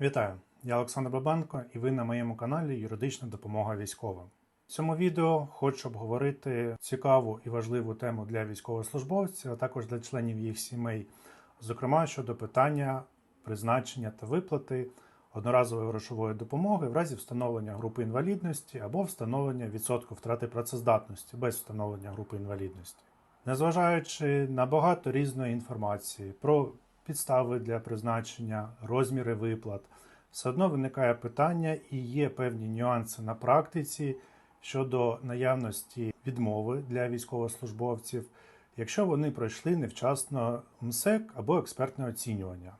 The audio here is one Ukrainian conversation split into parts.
Вітаю! Я Олександр Бабенко і ви на моєму каналі Юридична допомога військовим. В цьому відео хочу обговорити цікаву і важливу тему для військовослужбовців, а також для членів їх сімей, зокрема щодо питання призначення та виплати одноразової грошової допомоги в разі встановлення групи інвалідності або встановлення відсотку втрати працездатності без встановлення групи інвалідності. Незважаючи на багато різної інформації про підстави для призначення, розміри виплат, все одно виникає питання і є певні нюанси на практиці щодо наявності відмови для військовослужбовців, якщо вони пройшли невчасно МСЕК або експертне оцінювання.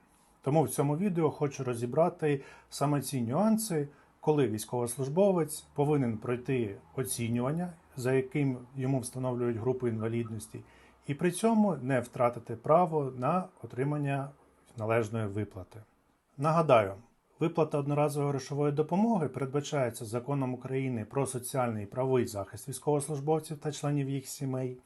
Тому в цьому відео хочу розібрати саме ці нюанси, коли військовослужбовець повинен пройти оцінювання, за яким йому встановлюють групу інвалідності, і при цьому не втратити право на отримання належної виплати. Нагадаю, виплата одноразової грошової допомоги передбачається законом України про соціальний і правовий захист військовослужбовців та членів їх сімей,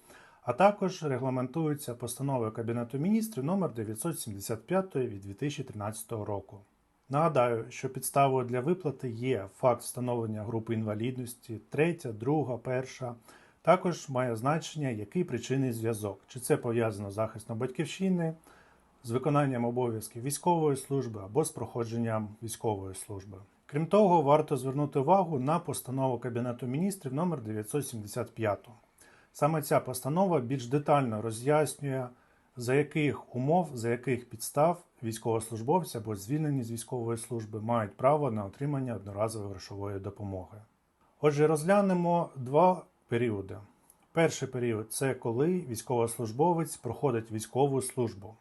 а також регламентується постановою Кабінету міністрів номер 975 від 2013 року. Нагадаю, що підставою для виплати є факт встановлення групи інвалідності, третя, друга, перша. Також має значення, який причинний зв'язок, чи це пов'язано з захистом батьківщини, з виконанням обов'язків військової служби або з проходженням військової служби. Крім того, варто звернути увагу на постанову Кабінету міністрів номер 975. Саме ця постанова більш детально роз'яснює, за яких умов, за яких підстав військовослужбовці або звільнені з військової служби мають право на отримання одноразової грошової допомоги. Отже, розглянемо два періоди. Перший період це коли військовослужбовець проходить військову службу.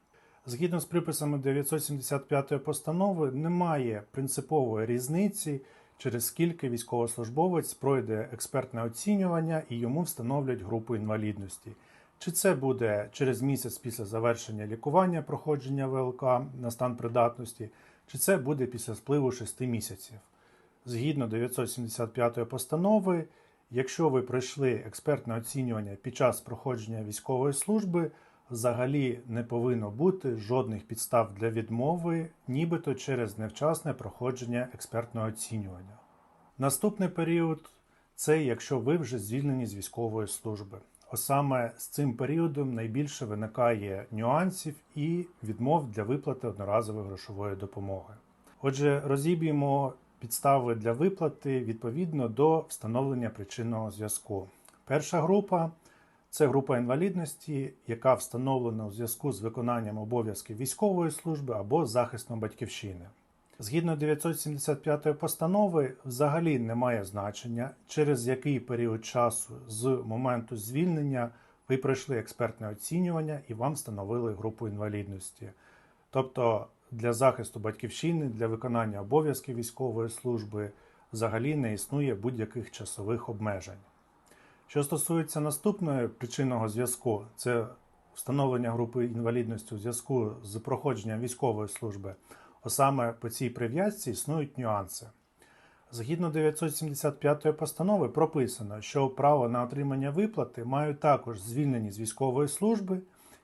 Згідно з приписами 975 постанови, немає принципової різниці, через скільки військовослужбовець пройде експертне оцінювання і йому встановлять групу інвалідності. Чи це буде через місяць після завершення лікування проходження ВЛК на стан придатності, чи це буде після спливу 6 місяців. Згідно 975 постанови, якщо ви пройшли експертне оцінювання під час проходження військової служби, взагалі не повинно бути жодних підстав для відмови, нібито через невчасне проходження експертного оцінювання. Наступний період це якщо ви вже звільнені з військової служби. А саме з цим періодом найбільше виникає нюансів і відмов для виплати одноразової грошової допомоги. Отже, розіб'ємо підстави для виплати відповідно до встановлення причинного зв'язку. Перша група це група інвалідності, яка встановлена у зв'язку з виконанням обов'язків військової служби або захистом батьківщини. Згідно 975 постанови, взагалі немає значення, через який період часу з моменту звільнення ви пройшли експертне оцінювання і вам встановили групу інвалідності. Тобто для захисту батьківщини, для виконання обов'язків військової служби взагалі не існує будь-яких часових обмежень. Що стосується наступної причинного зв'язку, це встановлення групи інвалідності у зв'язку з проходженням військової служби, а саме по цій прив'язці існують нюанси. Згідно 975 постанови прописано, що право на отримання виплати мають також звільнені з військової служби,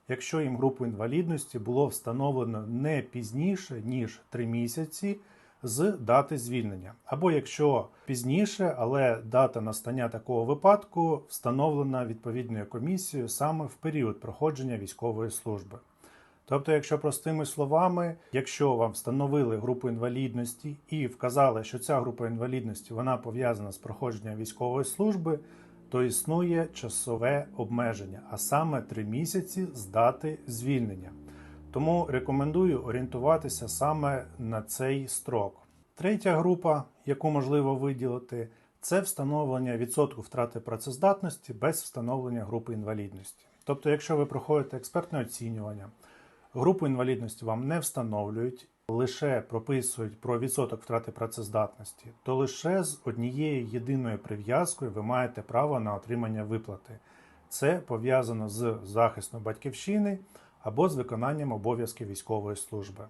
якщо їм групу інвалідності було встановлено не пізніше, ніж 3 місяці з дати звільнення. Або якщо пізніше, але дата настання такого випадку встановлена відповідною комісією саме в період проходження військової служби. Тобто, якщо простими словами, якщо вам встановили групу інвалідності і вказали, що ця група інвалідності вона пов'язана з проходженням військової служби, то існує часове обмеження, а саме 3 місяці з дати звільнення. Тому рекомендую орієнтуватися саме на цей строк. Третя група, яку можливо виділити, це встановлення відсотку втрати працездатності без встановлення групи інвалідності. Тобто, якщо ви проходите експертне оцінювання, групу інвалідності вам не встановлюють, лише прописують про відсоток втрати працездатності, то лише з однією єдиною прив'язкою ви маєте право на отримання виплати. Це пов'язано з захистом батьківщини або з виконанням обов'язків військової служби.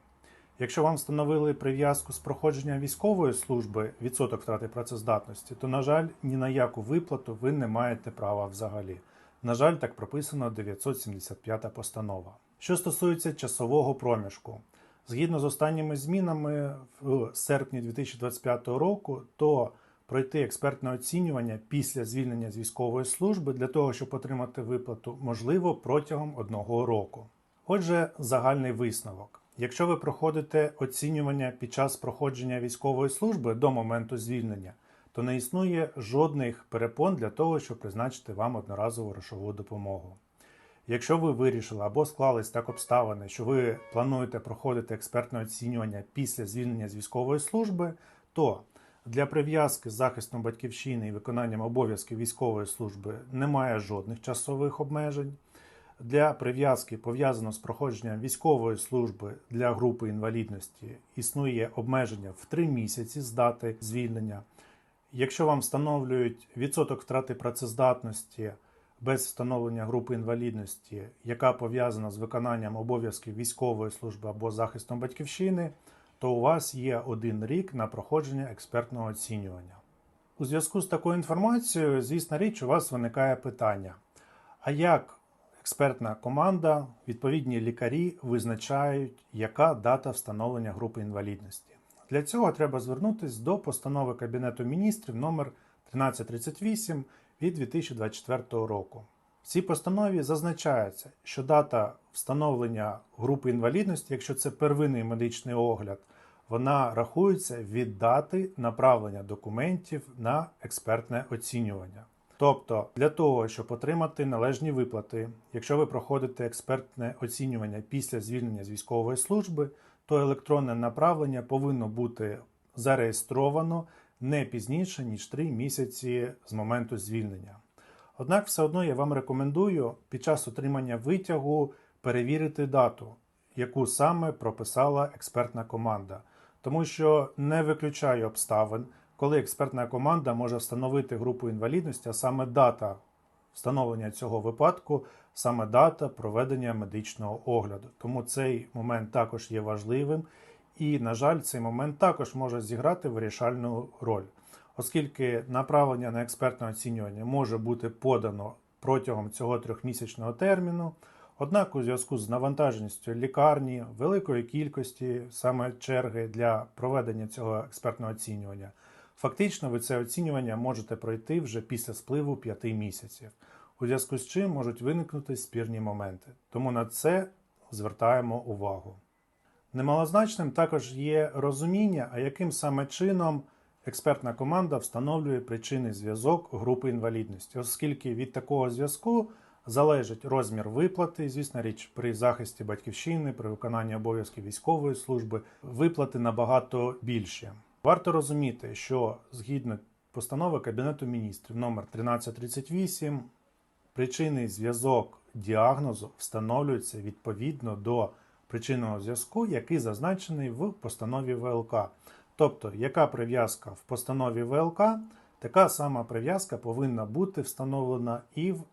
Якщо вам встановили прив'язку з проходженням військової служби відсоток втрати працездатності, то, на жаль, ні на яку виплату ви не маєте права взагалі. На жаль, так прописано 975 постанова. Що стосується часового проміжку, Згідно з останніми змінами в серпні 2025 року, то пройти експертне оцінювання після звільнення з військової служби для того, щоб отримати виплату, можливо протягом одного року. Отже, загальний висновок. Якщо ви проходите оцінювання під час проходження військової служби до моменту звільнення, то не існує жодних перепон для того, щоб призначити вам одноразову грошову допомогу. Якщо ви вирішили або склались так обставини, що ви плануєте проходити експертне оцінювання після звільнення з військової служби, то для прив'язки з захистом батьківщини і виконанням обов'язків військової служби немає жодних часових обмежень. Для прив'язки, пов'язано з проходженням військової служби для групи інвалідності, існує обмеження в 3 місяці з дати звільнення. Якщо вам встановлюють відсоток втрати працездатності без встановлення групи інвалідності, яка пов'язана з виконанням обов'язків військової служби або захистом батьківщини, то у вас є один рік на проходження експертного оцінювання. У зв'язку з такою інформацією, звісна річ, у вас виникає питання: а як експертна команда, відповідні лікарі визначають, яка дата встановлення групи інвалідності? Для цього треба звернутися до постанови Кабінету міністрів номер 1338 від 2024 року. В цій постанові зазначається, що дата встановлення групи інвалідності, якщо це первинний медичний огляд, вона рахується від дати направлення документів на експертне оцінювання. Тобто, для того, щоб отримати належні виплати, якщо ви проходите експертне оцінювання після звільнення з військової служби, то електронне направлення повинно бути зареєстровано не пізніше, ніж 3 місяці з моменту звільнення. Однак все одно я вам рекомендую під час отримання витягу перевірити дату, яку саме прописала експертна команда, тому що не виключаю обставин, коли експертна команда може встановити групу інвалідності, а саме дата встановлення цього випадку, саме дата проведення медичного огляду. Тому цей момент також є важливим, і, на жаль, цей момент також може зіграти вирішальну роль, оскільки направлення на експертне оцінювання може бути подано протягом цього трьохмісячного терміну. Однак, у зв'язку з навантаженістю лікарні, великої кількості саме черги для проведення цього експертного оцінювання, фактично ви це оцінювання можете пройти вже після спливу 5 місяців, у зв'язку з чим можуть виникнути спірні моменти. Тому на це звертаємо увагу. Немалозначним також є розуміння, а яким саме чином експертна команда встановлює причинний зв'язок групи інвалідності, оскільки від такого зв'язку залежить розмір виплати, звісно річ, при захисті батьківщини, при виконанні обов'язків військової служби, виплати набагато більші. Варто розуміти, що згідно постанови Кабінету міністрів номер 1338 причинний зв'язок діагнозу встановлюється відповідно до причинного зв'язку, який зазначений в постанові ВЛК. Тобто, яка прив'язка в постанові ВЛК, така сама прив'язка повинна бути встановлена і в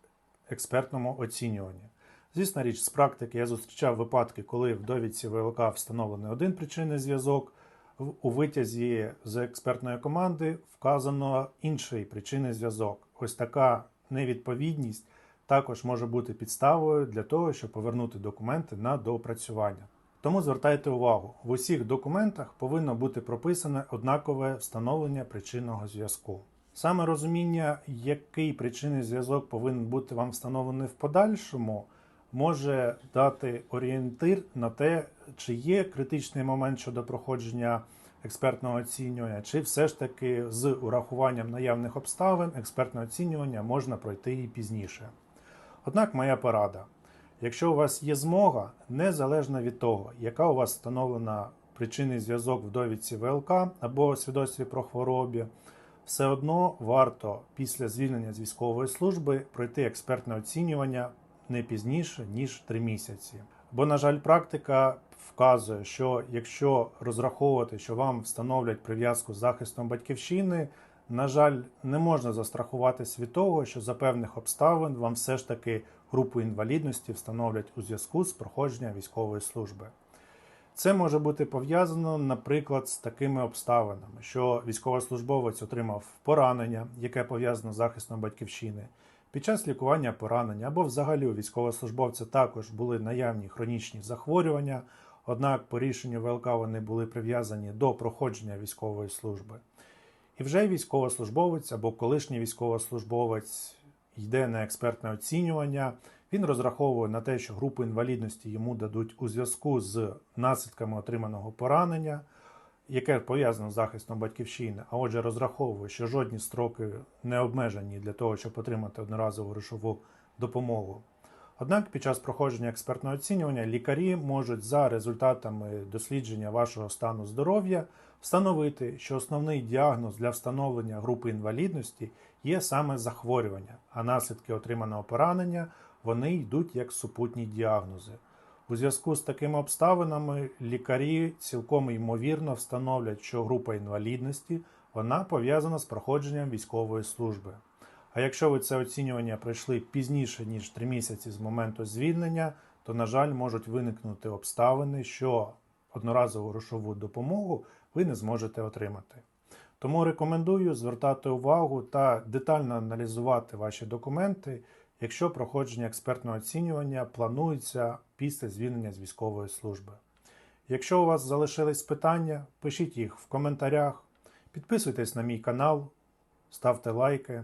експертному оцінюванні. Звісно річ, з практики я зустрічав випадки, коли в довідці ВЛК встановлений один причинний зв'язок, у витязі з експертної команди вказано інший причинний зв'язок. Ось така невідповідність також може бути підставою для того, щоб повернути документи на доопрацювання. Тому звертайте увагу, в усіх документах повинно бути прописане однакове встановлення причинного зв'язку. Саме розуміння, який причинний зв'язок повинен бути вам встановлений в подальшому, може дати орієнтир на те, чи є критичний момент щодо проходження експертного оцінювання, чи все ж таки з урахуванням наявних обставин експертне оцінювання можна пройти і пізніше. Однак моя порада. Якщо у вас є змога, незалежно від того, яка у вас встановлена причинний зв'язок в довідці ВЛК або свідоцтві про хворобі, все одно варто після звільнення з військової служби пройти експертне оцінювання не пізніше, ніж 3 місяці. Бо, на жаль, практика вказує, що якщо розраховувати, що вам встановлять прив'язку з захистом батьківщини, на жаль, не можна застрахуватись від того, що за певних обставин вам все ж таки групу інвалідності встановлять у зв'язку з проходженням військової служби. Це може бути пов'язано, наприклад, з такими обставинами, що військовослужбовець отримав поранення, яке пов'язано з захистом батьківщини. Під час лікування поранення або взагалі у військовослужбовця також були наявні хронічні захворювання, однак по рішенню ВЛК вони були прив'язані до проходження військової служби. І вже військовослужбовець або колишній військовослужбовець йде на експертне оцінювання. Він розраховує на те, що групу інвалідності йому дадуть у зв'язку з наслідками отриманого поранення, яке пов'язано з захистом батьківщини, а отже, розраховує, що жодні строки не обмежені для того, щоб отримати одноразову грошову допомогу. Однак під час проходження експертного оцінювання лікарі можуть за результатами дослідження вашого стану здоров'я встановити, що основний діагноз для встановлення групи інвалідності є саме захворювання, а наслідки отриманого поранення вони йдуть як супутні діагнози. У зв'язку з такими обставинами лікарі цілком ймовірно встановлять, що група інвалідності вона пов'язана з проходженням військової служби. А якщо ви це оцінювання пройшли пізніше, ніж 3 місяці з моменту звільнення, то, на жаль, можуть виникнути обставини, що одноразову грошову допомогу ви не зможете отримати. Тому рекомендую звертати увагу та детально аналізувати ваші документи, якщо проходження експертного оцінювання планується після звільнення з військової служби. Якщо у вас залишились питання, пишіть їх в коментарях, підписуйтесь на мій канал, ставте лайки